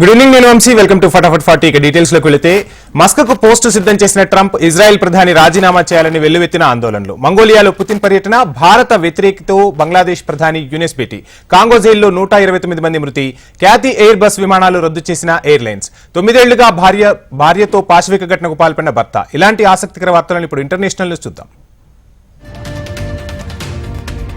Good evening నేను Vamshi. Welcome to Fatafat forty ఇక డీటెయిల్స్లోకి వెళితే మస్కకు పోస్టు సిద్ధం చేసిన ట్రంప్ ఇజ్రాయెల్ ప్రధాని రాజీనామా చేయాలని వెల్లువెత్తిన ఆందోళనలు. మంగోలియాలో పుతిన్ పర్యటన భారత వ్యతిరేకతో బంగ్లాదేశ్ ప్రధాని యునెస్ భేటీ. కాంగో జైల్లో నూట ఇరవై తొమ్మిది మంది మృతి. ఖ్యాతి ఎయిర్ బస్ విమానాలు రద్దు చేసిన ఎయిర్లైన్స్ తొమ్మిదేళ్ళుగా భార్య భార్యతో పాశ్విక ఘటనకు పాల్పడిన భర్త. ఇలాంటి ఆసక్తికర వార్తలను ఇప్పుడు ఇంటర్నేషనల్ చూద్దాం.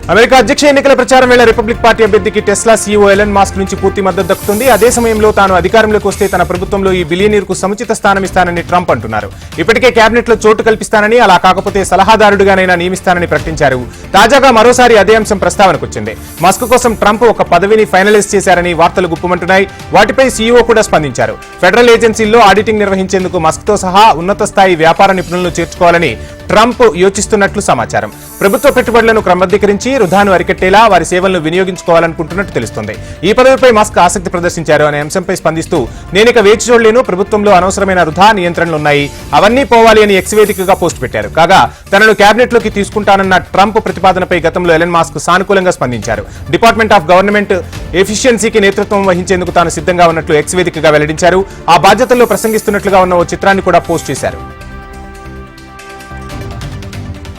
అమెరికా అధ్యక్ష ఎన్నికల ప్రచారం వేళ రిపబ్లిక్ పార్టీ అభ్యర్థికి టెస్లా సీఈఓ ఎలన్ మాస్క్ నుంచి పూర్తి మద్దతు దక్కుతుంది. అదే సమయంలో తాను అధికారంలోకి వస్తే తన ప్రభుత్వంలో ఈ బిలియనీర్కు సముచిత స్థానం ఇస్తానని ట్రంప్ అంటున్నారు. ఇప్పటికే కేబినెట్లో చోటు కల్పిస్తానని అలా కాకపోతే సలహాదారుడుగానైనా నియమిస్తానని ప్రకటించారు. తాజాగా మరోసారి అదే అంశం ప్రస్తావనకు వచ్చింది. మస్క్ కోసం ట్రంప్ ఒక పదవిని ఫైనలైజ్ చేశారని వార్తలు గుప్పమంటున్నాయి. వాటిపై సీఈఓ కూడా స్పందించారు. ఫెడరల్ ఏజెన్సీల్లో ఆడిటింగ్ నిర్వహించేందుకు మస్క్తో సహా ఉన్నత స్థాయి వ్యాపార నిపుణులను చేర్చుకోవాలని ట్రంప్ యోచిస్తున్నట్లు సమాచారం. ప్రభుత్వ పెట్టుబడులను క్రమబద్ధీకరించి వృధాను అరికట్టేలా వారి సేవలను వినియోగించుకోవాలనుకుంటున్నట్టు తెలుస్తోంది. ఈ పదవిపై మస్క్ ఆసక్తి ప్రదర్శించారు అనే అంశంపై స్పందిస్తూ నేనిక వేచి చూడలేను. ప్రభుత్వంలో అనవసరమైన వృధా నియంత్రణలు ఉన్నాయి అవన్నీ పోవాలి అని ఎక్స్ వేదికగా పోస్ట్ పెట్టారు. కాగా తనను కేబినెట్లోకి తీసుకుంటానన్న ట్రంప్ ప్రతిపాదనపై గతంలో ఎలన్ మాస్క్ సానుకూలంగా స్పందించారు. డిపార్ట్మెంట్ ఆఫ్ గవర్నమెంట్ ఎఫిషియన్సీకి నేతృత్వం వహించేందుకు తాను సిద్ధంగా ఉన్నట్లు ఎక్స్ వేదికగా వెల్లడించారు. ఆ బాధ్యతల్లో ప్రసంగిస్తున్నట్లుగా ఉన్న ఓ చిత్రాన్ని కూడా పోస్ట్ చేశారు.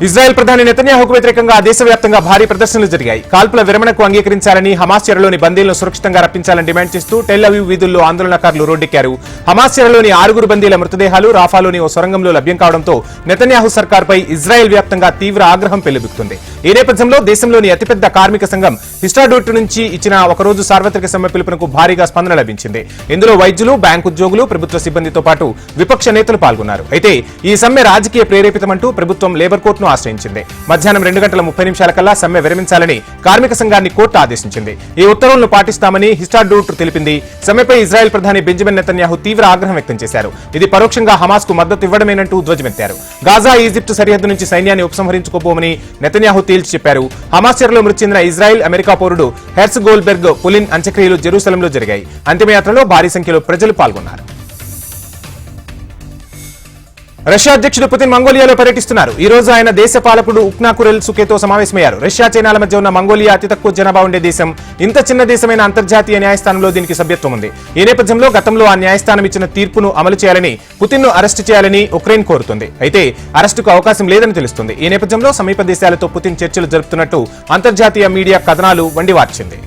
ఇజ్రాయెల్ ప్రధాని నెతన్యాహుకు వ్యతిరేకంగా దేశవ్యాప్తంగా భారీ ప్రదర్శనలు జరిగాయి. కాల్పుల విరమణకు అంగీకరించాలని హమాస్ చెరలోని బందీలను సురక్షితంగా రప్పించాలని డిమాండ్ చేస్తూ టెల్ వీధుల్లో ఆందోళనకారులు రోడ్డెక్కారు. హమాస్ చెరలోని ఆరుగురు బందీల మృతదేహాలు రాఫాలోని ఓ సొరంగంలో లభ్యం కావడంతో నెతన్యాహు సర్కార్పై ఇజ్రాయెల్ వ్యాప్తంగా తీవ్ర ఆగ్రహం పెల్లుబిక్తుంది ఈ నేపథ్యంలో దేశంలోని అతిపెద్ద కార్మిక సంఘం హిస్టాడూట్ నుంచి ఇచ్చిన ఒకరోజు సార్వత్రిక సమ్మె పిలుపునకు భారీగా స్పందన లభించింది. ఇందులో వైద్యులు బ్యాంకు ఉద్యోగులు ప్రభుత్వ సిబ్బందితో పాటు విపక్ష నేతలు పాల్గొన్నారు. అయితే ఈ సమ్మె రాజకీయ ప్రేరేపితమంటూ ప్రభుత్వం లేబర్ కోర్టును ఆశ్రయించింది. మధ్యాహ్నం రెండు గంటల ముప్పై నిమిషాల కల్లా సమ్మె విరమించాలని కార్మిక సంఘాన్ని కోర్టు ఆదేశించింది. ఈ ఉత్తర్వులను పాటిస్తామని హిస్టాడూట్ తెలిపింది. సమ్మెపై ఇజ్రాయెల్ ప్రధాని బెంజమిన్ నెతన్యాహు తీవ్ర ఆగ్రహం వ్యక్తం చేశారు. ఇది పరోక్షంగా హమాస్కు మద్దతు ఇవ్వడమేనంటూ ధ్వజమెత్తారు. గాజా ఈజిప్ట్ సరిహద్దు నుంచి సైన్యాన్ని ఉపసంహరించుకోబోమని నెతన్యాహు తేల్చి చెప్పారు. హమాస్ చెరలో మృతి చెందిన ఇజ్రాయెల్ అమెరికా పౌరుడు హెర్స్ గోల్బెర్గ్ పులిన్ అంత్యక్రియలు జెరూసలంలో జరిగాయి. అంతిమయాత్రలో భారీ సంఖ్యలో ప్రజలు పాల్గొన్నారు. రష్యా అధ్యక్షుడు పుతిన్ మంగోలియాలో పర్యటిస్తున్నారు. ఈ రోజు ఆయన దేశ పాలకుడు ఉక్నాకురెల్ సుకేతో సమావేశమయ్యారు. రష్యా చైనాల మధ్య ఉన్న మంగోలియా అతి తక్కువ జనాభా ఉండే దేశం. ఇంత చిన్న దేశమైన అంతర్జాతీయ న్యాయస్థానంలో దీనికి సభ్యత్వం ఉంది. ఈ నేపథ్యంలో గతంలో ఆ న్యాయస్థానం ఇచ్చిన తీర్పును అమలు చేయాలని పుతిన్ను అరెస్టు చేయాలని ఉక్రెయిన్ కోరుతుంది. అయితే అరెస్టుకు అవకాశం లేదని తెలుస్తుంది. ఈ నేపథ్యంలో సమీప దేశాలతో పుతిన్ చర్చలు జరుపుతున్నట్టు అంతర్జాతీయ మీడియా కథనాలు వండివార్చింది.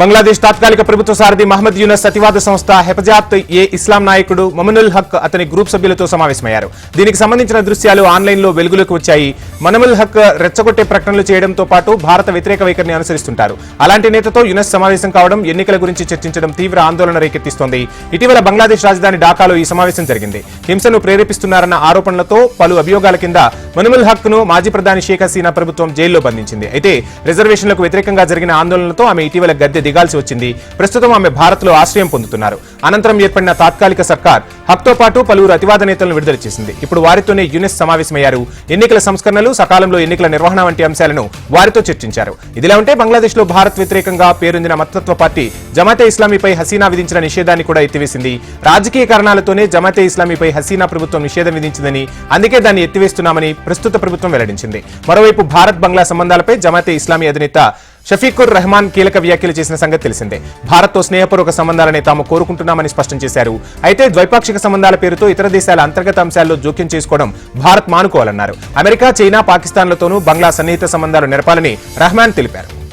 బంగ్లాదేశ్ తాత్కాలిక ప్రభుత్వ సారథి మహమ్మద్ యూనస్ అతివాద సంస్థ హెఫజాత్ ఏ ఇస్లాం నాయకుడు మమనుల్ హక్ అతని గ్రూప్ సభ్యులతో సమావేశమయ్యారు. దీనికి సంబంధించిన దృశ్యాలు ఆన్లైన్లో వెలుగులోకి వచ్చాయి. మనుముల్ హక్ రెచ్చగొట్టే ప్రకటనలు చేయడంతో పాటు భారత వ్యతిరేక వైఖరిని అనుసరిస్తుంటారు. అలాంటి నేతతో యునెస్ సమావేశం కావడం ఎన్నికల గురించి చర్చించడం తీవ్ర ఆందోళన రేకెత్తిస్తోంది. ఇటీవల బంగ్లాదేశ్ రాజధాని ఢాకాలో ఈ సమావేశం జరిగింది. హింసను ప్రేరేపిస్తున్నారన్న ఆరోపణలతో పలు అభియోగాల కింద మనుముల్ హక్ను మాజీ ప్రధాని షేక్ హసీనా ప్రభుత్వం జైల్లో బంధించింది. అయితే రిజర్వేషన్లకు వ్యతిరేకంగా జరిగిన ఆందోళనలతో ఆమె ఇటీవల గద్దె దిగాల్సి వచ్చింది. ప్రస్తుతం ఆమె భారత్లో ఆశ్రయం పొందుతున్నారు. అనంతరం ఏర్పడిన తాత్కాలిక సర్కార్ హక్తో పాటు పలువురు అతివాద నేతలను విడుదల చేసింది. ఇప్పుడు వారితోనే యునెస్ సమావేశమయ్యారు. ఎన్నికల సంస్కరణలు సకాలంలో ఎన్నికల నిర్వహణ వంటి అంశాలను వారితో చర్చించారు. ఇదిలా ఉంటే బంగ్లాదేశ్లో భారత్ వ్యతిరేకంగా పేరొందిన మతత్వ పార్టీ జమాతే ఇస్లామీపై హసీనా విధించిన నిషేధాన్ని కూడా ఎత్తివేసింది. రాజకీయ కారణాలతోనే జమాతే ఇస్లామీపై హసీనా ప్రభుత్వం నిషేధం విధించిందని అందుకే దాన్ని ఎత్తివేస్తున్నామని ప్రస్తుత ప్రభుత్వం వెల్లడించింది. మరోవైపు భారత్ బంగ్లా సంబంధాలపై జమాతే ఇస్లామీ అధినేత షఫీకుర్ రెహమాన్ కీలక వ్యాఖ్యలు చేసిన సంగతి తెలిసిందే. భారత్తో స్నేహపూర్వక సంబంధాలనే తాము కోరుకుంటున్నామని స్పష్టం చేశారు. అయితే ద్వైపాక్షిక సంబంధాల పేరుతో ఇతర దేశాల అంతర్గత అంశాల్లో జోక్యం చేసుకోవడం భారత్ మానుకోవాలన్నారు. అమెరికా చైనా పాకిస్తాన్లతోనూ బంగ్లా సన్నిహిత సంబంధాలు నెరపాలని రెహమాన్ తెలిపారు.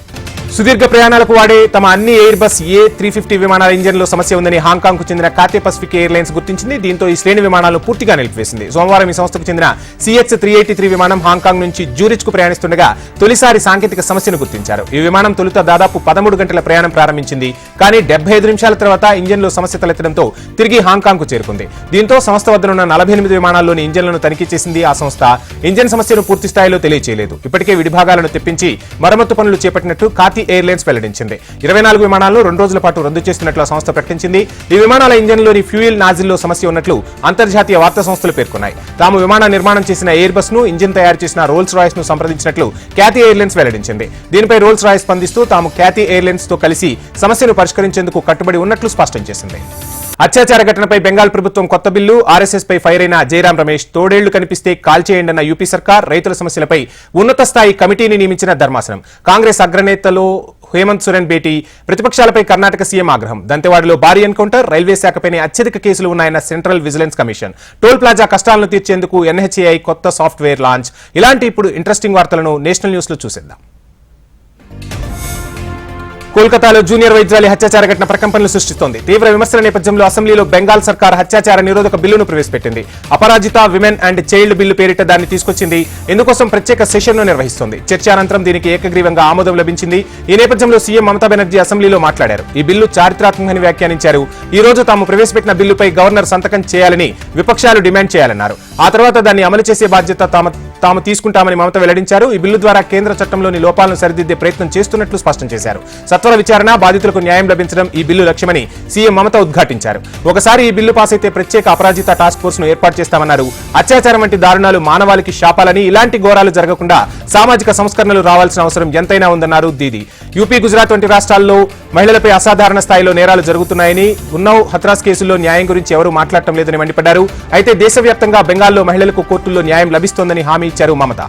సుదీర్ఘ ప్రయాణాలకు వాడే తమ అన్ని Airbus A three fifty విమానాల ఇంజన్లో సమస్య ఉందని హాంకాంగ్కు చెందిన కాతే పసిఫిక్ ఎయిర్లైన్స్ గుర్తించింది. దీంతో ఈ శ్రేణి విమానాలను పూర్తిగా నిలిపివేసింది. సోమవారం ఈ సంస్థకు చెందిన సిహెచ్ త్రీ ఎయిటీ త్రీ విమానం హాంకాంగ్ నుంచి కు ప్రయాణిస్తుండగా తొలిసారి సాంకేతిక సమస్యను గుర్తించారు. ఈ విమానం తొలుత దాదాపు పదమూడు గంటల ప్రయాణం ప్రారంభించింది. కానీ డెబ్బై ఐదు నిమిషాల తర్వాత ఇంజన్లో సమస్య తలెత్తడంతో తిరిగి హాంకాంగ్కు చేరుకుంది. దీంతో సంస్థ వద్దనున్న నలభై ఎనిమిది విమానాల్లోని ఇంజన్లను తనిఖీ చేసింది ఆ సంస్థ. ఇంజన్ సమస్యను పూర్తి స్థాయిలో తెలియచేయలేదు. ఇప్పటికే విడిభాగాలను తెప్పించి మరమ్మతు పనులు చేపట్టినట్టు కాతి ఎయిర్లైన్స్ వెల్లడించింది. ఇరవై నాలుగు విమానాలను రెండు రోజుల పాటు రద్దు చేస్తున్నట్లు ఆ సంస్థ ప్రకటించింది. ఈ విమానాల ఇంజన్లోని ఫ్యూయల్ నాజిల్లో సమస్య ఉన్నట్లు అంతర్జాతీయ వార్తా సంస్థలు పేర్కొన్నాయి. తాము విమాన నిర్మాణం చేసిన ఎయిర్ బస్ను ఇంజిన్ తయారు చేసిన రోల్స్ రాయ్స్ను సంప్రదించినట్లు క్యాతి ఎయిర్లైన్స్ వెల్లడించింది. దీనిపై రోల్స్ రాయ్స్ స్పందిస్తూ తాము ఖ్యాతి ఎయిర్లైన్స్తో కలిసి సమస్యను పరిష్కరించేందుకు కట్టుబడి ఉన్నట్లు స్పష్టం చేసింది. అత్యాచార ఘటనపై బెంగాల్ ప్రభుత్వం కొత్త బిల్లు ఆర్ఎస్ఎస్ పై ఫైర్ అయిన జయరాం రమేష్ తోడేళ్ళు కనిపిస్తే కాల్చేయండన్న యూపీ సర్కార్ రైతుల సమస్యలపై ఉన్నత స్థాయి కమిటీని నియమించిన ధర్మాసనం. కాంగ్రెస్ అగ్రనేతలో హేమంత్ సోరెన్ భేటీ ప్రతిపక్షాలపై కర్ణాటక సీఎం ఆగ్రహం. దంతెవాడలో భారీ ఎన్కౌంటర్ రైల్వే శాఖపైనే అత్యధిక కేసులు ఉన్నాయన్న central vigilance commission. Toll plaza కష్టాలను తీర్చేందుకు ఎన్హెచ్ఏఐ కొత్త సాఫ్ట్వేర్ లాంచ్. ఇలాంటి ఇప్పుడు ఇంట్రెస్టింగ్ వార్తలను నేషనల్ న్యూస్లో చూసేద్దాం. కోల్కతాలో జూనియర్ వైద్యురాలి హత్యాచార ఘటన ప్రకంపనలు సృష్టిస్తోంది. తీవ్ర విమర్శల నేపథ్యంలో అసెంబ్లీలో బెంగాల్ సర్కార్ హత్యాచార నిరోధక బిల్లును ప్రవేశపెట్టింది. Aparajita women and child bill పేరిట దాన్ని తీసుకొచ్చింది. ఇందుకోసం ప్రత్యేక సెషన్ను నిర్వహిస్తోంది. చర్చ అనంతరం దీనికి ఏకగ్రీవంగా ఆమోదం లభించింది. ఈ నేపథ్యంలో సీఎం మమతా బెనర్జీ అసెంబ్లీలో మాట్లాడారు. ఈ బిల్లు చారిత్రాత్మకమని వ్యాఖ్యానించారు. ఈ రోజు తాము ప్రవేశపెట్టిన బిల్లుపై గవర్నర్ సంతకం చేయాలని విపక్షాలు డిమాండ్ చేయాలన్నారు. ఆ తర్వాత దాన్ని అమలు చేసే బాధ్యత తమ తాము తీసుకుంటామని మమత వెల్లడించారు. ఈ బిల్లు ద్వారా కేంద్ర చట్టంలోని లోపాలను సరిదిద్దే ప్రయత్నం చేస్తున్నట్లు స్పష్టం చేశారు. సత్వర విచారణ బాధితులకు న్యాయం లభించడం ఈ బిల్లు లక్ష్యమని సీఎం మమత ఉద్ఘాటించారు. ఒకసారి ఈ బిల్లు పాస్ అయితే ప్రత్యేక అపరాజిత టాస్క్ ఫోర్స్ను ఏర్పాటు చేస్తామన్నారు. అత్యాచారం వంటి దారుణాలు మానవాళికి శాపాలని ఇలాంటి ఘోరాలు జరగకుండా సామాజిక సంస్కరణలు రావాల్సిన అవసరం ఎంతైనా ఉందన్నారు దీది. యూపీ గుజరాత్ వంటి రాష్ట్రాల్లో మహిళలపై అసాధారణ స్థాయిలో నేరాలు జరుగుతున్నాయని ఉన్నవ్ హత్రాస్ కేసుల్లో న్యాయం గురించి ఎవరూ మాట్లాడటం లేదని మండిపడ్డారు. అయితే దేశవ్యాప్తంగా బెంగాల్లో మహిళలకు కోర్టుల్లో న్యాయం లభిస్తోందని హామీ ఇచ్చారు మమత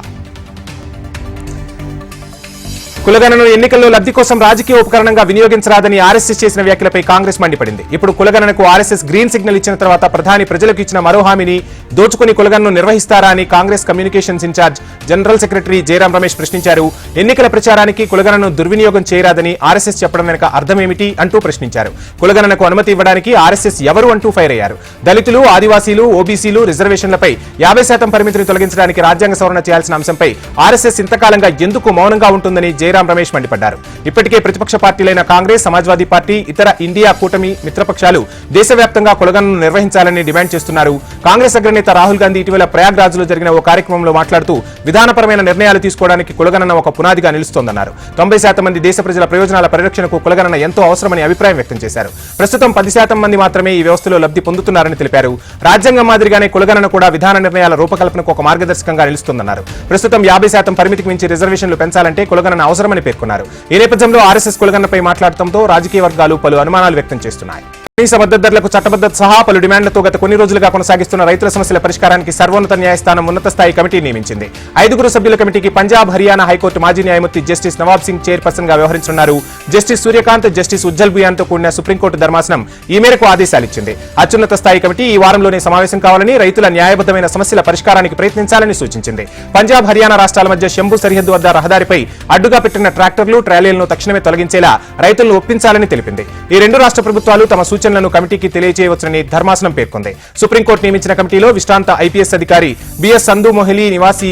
కులగణను ఎన్నికల్లో లబ్ధి కోసం రాజకీయ ఉపకరణంగా వినియోగించరాదని ఆర్ఎస్ఎస్ చేసిన వ్యాఖ్యలపై కాంగ్రెస్ మండిపడింది. ఇప్పుడు కులగణనకు ఆర్ఎస్ఎస్ గ్రీన్ సిగ్నల్ ఇచ్చిన తర్వాత ప్రధాని ప్రజలకు ఇచ్చిన మరో హామీని దోచుకుని కులగణను నిర్వహిస్తారా అని Congress communications in charge general secretary Jairam Ramesh ప్రశ్నించారు. ఎన్నికల ప్రచారానికి కులగణను దుర్వినియోగం చేయరాదని ఆర్ఎస్ఎస్ చెప్పడం వెనుక అర్థమేమిటి అంటూ ప్రశ్నించారు. కులగణనకు అనుమతి ఇవ్వడానికి ఆర్ఎస్ఎస్ ఎవరు అంటూ ఫైర్ అయ్యారు. దళితులు ఆదివాసీలు ఓబీసీలు రిజర్వేషన్లపై యాభై శాతం పరిమితిని తొలగించడానికి రాజ్యాంగ సవరణ చేయాల్సిన అంశంపై ఆర్ఎస్ఎస్ ఇంతకాలంగా ఎందుకు మౌనంగా ఉంటుందని జయరాం రమేష్ మండిపడ్డారు. ఇప్పటికే ప్రతిపక్ష పార్టీలైన కాంగ్రెస్ సమాజ్వాదీ పార్టీ ఇతర ఇండియా కూటమి మిత్రపక్షాలు దేశవ్యాప్తంగా కొలగనను నిర్వహించాలని డిమాండ్ చేస్తున్నారు. కాంగ్రెస్ అగ్రనేత రాహుల్ గాంధీ ఇటీవల ప్రయాగ్రాజ్లో జరిగిన ఓ కార్యక్రమంలో మాట్లాడుతూ విధానపరమైన నిర్ణయాలు తీసుకోవడానికి కులగణన ఒక పునాదిగా నిలుస్తోందన్నారు. తొంభై శాతం మంది దేశ ప్రజల ప్రయోజనాల పరిరక్షణకు కులగణన ఎంతో అవసరమని అభిప్రాయం వ్యక్తం చేశారు. ప్రస్తుతం పది శాతం మంది మాత్రమే ఈ వ్యవస్థలో లబ్ధి పొందుతున్నారని తెలిపారు. రాజ్యాంగం మాదిరిగానే కులగణన కూడా విధాన నిర్ణయాల రూపకల్పనకు ఒక మార్గదర్శకంగా నిలుస్తుందన్నారు. ప్రస్తుతం యాభై శాతం పరిమితికి మించి రిజర్వేషన్లు పెంచాలంటే కులగణన అవసరమని పేర్కొన్నారు. ఈ నేపథ్యంలో ఆర్ఎస్ఎస్ కులగన్నపై మాట్లాడటంతో రాజకీయ వర్గాలు పలు అనుమానాలు వ్యక్తం చేస్తున్నాయి. కనీస మద్దతుదారులకు చట్టబద్ధత సహా పలు డిమాండ్లతో గత కొన్ని రోజులుగా కొనసాగిస్తున్న రైతుల సమస్యల పరిష్కారానికి సర్వోన్నత న్యాయస్థానం ఉన్నత స్థాయి కమిటీ నియమించింది. ఐదుగురు సభ్యుల కమిటీకి పంజాబ్ హర్యానా హైకోర్టు మాజీ న్యాయమూర్తి జస్టిస్ నవాబ్ సింగ్ చైర్పర్సన్గా వ్యవహరించనున్నారు. జస్టిస్ సూర్యకాంత్ జస్టిస్ ఉజ్జల్ బుయాన్తో కూడిన సుప్రీంకోర్టు ధర్మాసనం ఈ మేరకు ఆదేశాలిచ్చింది. అత్యున్నత స్థాయి కమిటీ ఈ వారంలోనే సమావేశం కావాలని రైతుల న్యాయబద్ధమైన సమస్యల పరిష్కారానికి ప్రయత్నించాలని సూచించింది. పంజాబ్ హర్యానా రాష్ట్రాల మధ్య శంభు సరిహద్దు వద్ద రహదారిపై అడ్డుగా పెట్టిన ట్రాక్టర్లు ట్రాలీలను తక్షణమే తొలగించేలా రైతులను ఒప్పించాలని తెలిపింది. ఈ రెండు రాష్ట్ర ప్రభుత్వాలు తమ సూచనలను కమిటీకి తెలియజేయవచ్చునని ధర్మాసనం పేర్కొంది. సుప్రీంకోర్టు నియమించిన కమిటీలో విశ్రాంత ఐపీఎస్ అధికారి బిఎస్ సంధు మొహిలీ నివాసి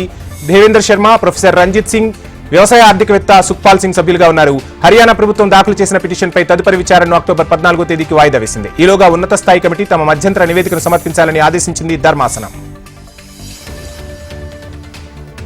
దేవేంద్ర శర్మ ప్రొఫెసర్ రంజిత్ సింగ్ వ్యవసాయ ఆర్థికవేత్త సుఖ్పాల్ సింగ్ సభ్యులుగా ఉన్నారు. హర్యానా ప్రభుత్వం దాఖలు చేసిన పిటిషన్పై తదుపరి విచారణను అక్టోబర్ పద్నాలుగో తేదీకి వాయిదా వేసింది. ఈలోగా ఉన్నత స్థాయి కమిటీ తమ మధ్యంతర నివేదికను సమర్పించాలని ఆదేశించింది ధర్మాసనం.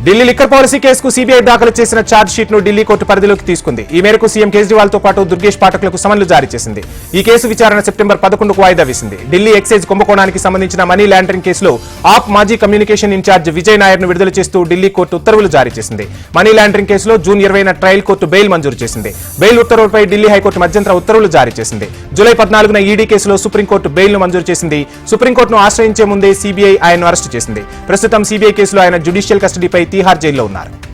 ఢిల్లీ లిక్కర్ పాలసీ కేసుకు సీబీఐ దాఖలు చేసిన ఛార్జ్ షీట్ను ఢిల్లీ కోర్టు పరిధిలోకి తీసుకుంది. ఈ మేరకు సీఎం కేజ్రీవాల్తో పాటు దుర్గేష్ పాఠకులకు సమన్లు జారీ చేసింది. ఈ కేసు విచారణ సెప్టెంబర్ పదకొండుకు వాయిదా వేసింది. ఢిల్లీ ఎక్సైజ్ కుంభకోణానికి సంబంధించిన మనీ లాండరింగ్ కేసులో ఆప్ మాజీ కమ్యూనికేషన్ ఇన్ఛార్జ్ విజయ్ నాయర్ను విడుదల చేస్తూ ఢిల్లీ కోర్టు ఉత్తర్వులు జారీ చేసింది. మనీ లాండరింగ్ కేసులో జూన్ ఇరవైన ట్రయల్ కోర్టు బెయిల్ మంజూరు చేసింది. బెయిల్ ఉత్తర్వులపై ఢిల్లీ హైకోర్టు మధ్యంతర ఉత్తర్వులు జారీ చేసింది. జూలై పద్నాలుగున ఈడీ కేసులో సుప్రీంకోర్టు బెయిల్ను మంజూరు చేసింది. సుప్రీంకోర్టును ఆశ్రయించే ముందే సీబీఐ ఆయన్ను అరెస్టు చేసింది. ప్రస్తుతం సీబీఐ కేసులో ఆయన జ్యుడిషియల్ కస్టడీపై తీహార్ జైల్లో ఉన్నారు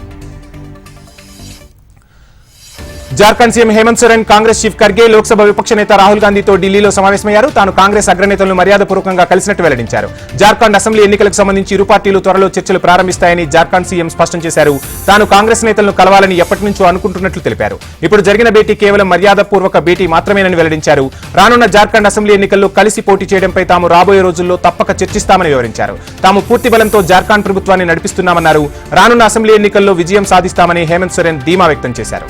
జార్ఖండ్ సీఎం హేమంత్ సోరెన్ కాంగ్రెస్ చీఫ్ ఖర్గే లోక్సభ విపక్ష నేత రాహుల్ గాంధీతో ఢిల్లీలో సమావేశమయ్యారు. తాను కాంగ్రెస్ అగ్రనేతలను మర్యాదపూర్వకంగా కలిసినట్టు వెల్లడించారు. జార్ఖండ్ అసెంబ్లీ ఎన్నికలకు సంబంధించి ఇరు పార్టీలు త్వరలో చర్చలు ప్రారంభిస్తాయని జార్ఖండ్ సీఎం స్పష్టం చేశారు. తాను కాంగ్రెస్ నేతలను కలవాలని ఎప్పటి నుంచో అనుకుంటున్నట్లు తెలిపారు. ఇప్పుడు జరిగిన భేటీ కేవలం మర్యాదపూర్వక భేటీ మాత్రమేనని వెల్లడించారు. రానున్న జార్ఖండ్ అసెంబ్లీ ఎన్నికల్లో కలిసి పోటీ చేయడంపై తాము రాబోయే రోజుల్లో తప్పక చర్చిస్తామని వివరించారు. తాము పూర్తి బలంతో జార్ఖండ్ ప్రభుత్వాన్ని నడిపిస్తున్నామన్నారు. రానున్న అసెంబ్లీ ఎన్నికల్లో విజయం సాధిస్తామని హేమంత్ సోరెన్ ధీమా వ్యక్తం చేశారు.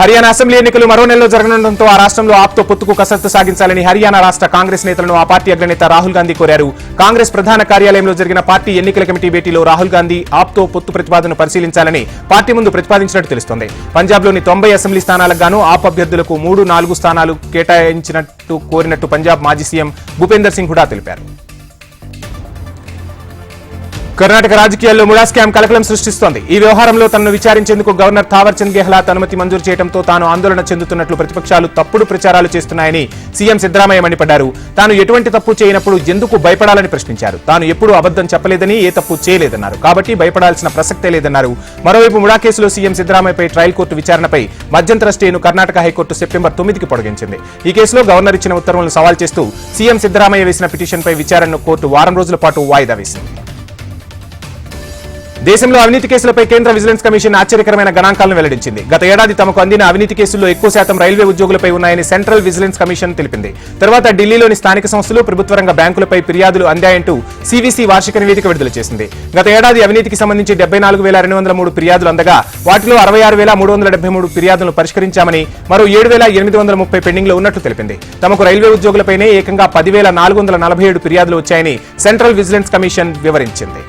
హర్యానా అసెంబ్లీ ఎన్నికలు మరో నెలలో జరగనుండటంతో ఆ రాష్ట్రంలో ఆప్తో పొత్తుకు కసరత్తు సాగించాలని హర్యానా రాష్ట్ర కాంగ్రెస్ నేతలను ఆ పార్టీ అగ్రనేత రాహుల్ గాంధీ కోరారు. కాంగ్రెస్ ప్రధాన కార్యాలయంలో జరిగిన పార్టీ ఎన్నికల కమిటీ భేటీలో రాహుల్ గాంధీ ఆప్తో పొత్తు ప్రతిపాదనను పరిశీలించాలని పార్టీ ముందు ప్రతిపాదించినట్టు తెలుస్తోంది. పంజాబ్లోని తొంభై అసెంబ్లీ స్థానాలకు గాను ఆప్ అభ్యర్థులకు మూడు నాలుగు స్థానాలు కేటాయించినట్టు కోరినట్టు పంజాబ్ మాజీ సీఎం భూపేందర్ సింగ్ హుడా తెలిపారు. కర్ణాటక రాజకీయాల్లో ముడా స్కామ్ కలకలం సృష్టిస్తోంది. ఈ వ్యవహారంలో తనను విచారించేందుకు గవర్నర్ థావర్చంద్ గెహ్లాత్ అనుమతి మంజూరు చేయడంతో తాను ఆందోళన చెందుతున్నట్లు ప్రతిపక్షాలు తప్పుడు ప్రచారాలు చేస్తున్నాయని సీఎం సిద్దరామయ్య మండిపడ్డారు. తాను ఎటువంటి తప్పు చేయనప్పుడు ఎందుకు భయపడాలని ప్రశ్నించారు. తాను ఎప్పుడూ అబద్ధం చెప్పలేదని ఏ తప్పు చేయలేదన్నారు. కాబట్టి భయపడాల్సిన ప్రసక్తే లేదన్నారు. మరోవైపు ముడా కేసులో సీఎం సిద్దరామయ్యపై ట్రయల్ కోర్టు విచారణపై మధ్యంతర స్టేను కర్ణాటక హైకోర్టు సెప్టెంబర్ తొమ్మిదికి పొడిగించింది. ఈ కేసులో గవర్నర్ ఇచ్చిన ఉత్తర్వులను సవాల్ చేస్తూ సీఎం సిద్దరామయ్య వేసిన పిటిషన్పై విచారణను కోర్టు వారం రోజుల పాటు వాయిదా వేసింది. దేశంలో అవినీతి కేసులపై కేంద్ర విజిలెన్స్ కమిషన్ ఆశ్చర్యకరమైన గణాంకాలను వెల్లడించింది. గత ఏడాది తమకు అందిన అవినీతి కేసుల్లో ఎక్కువ శాతం రైల్వే ఉద్యోగులపై ఉన్నాయని సెంట్రల్ విజిలెన్స్ కమిషన్ తెలిపింది. తర్వాత ఢిల్లీలోని స్థానిక సంస్థలు ప్రభుత్వ రంగ బ్యాంకులపై ఫిర్యాదులు అందాయంటూ సివిసి వార్షిక నివేదిక విడుదల చేసింది. గత ఏడాది అవినీతికి సంబంధించి డెబ్బై నాలుగు వేల రెండు వందల మూడు ఫిర్యాదులు అందగా వాటిలో అరవై ఆరు వేల మూడు వందల డెబ్బై మూడు ఫిర్యాదులను పరిష్కరించామని మరో ఏడు వేల ఎనిమిది వందల ముప్పై పెండింగ్లో ఉన్నట్లు తెలిపింది. తమకు రైల్వే ఉద్యోగులపైనే ఏకంగా పదివేల నాలుగు వందల నలభై ఏడు ఫిర్యాదులు వచ్చాయని సెంట్రల్ విజిలెన్స్ కమిషన్ వివరించింది.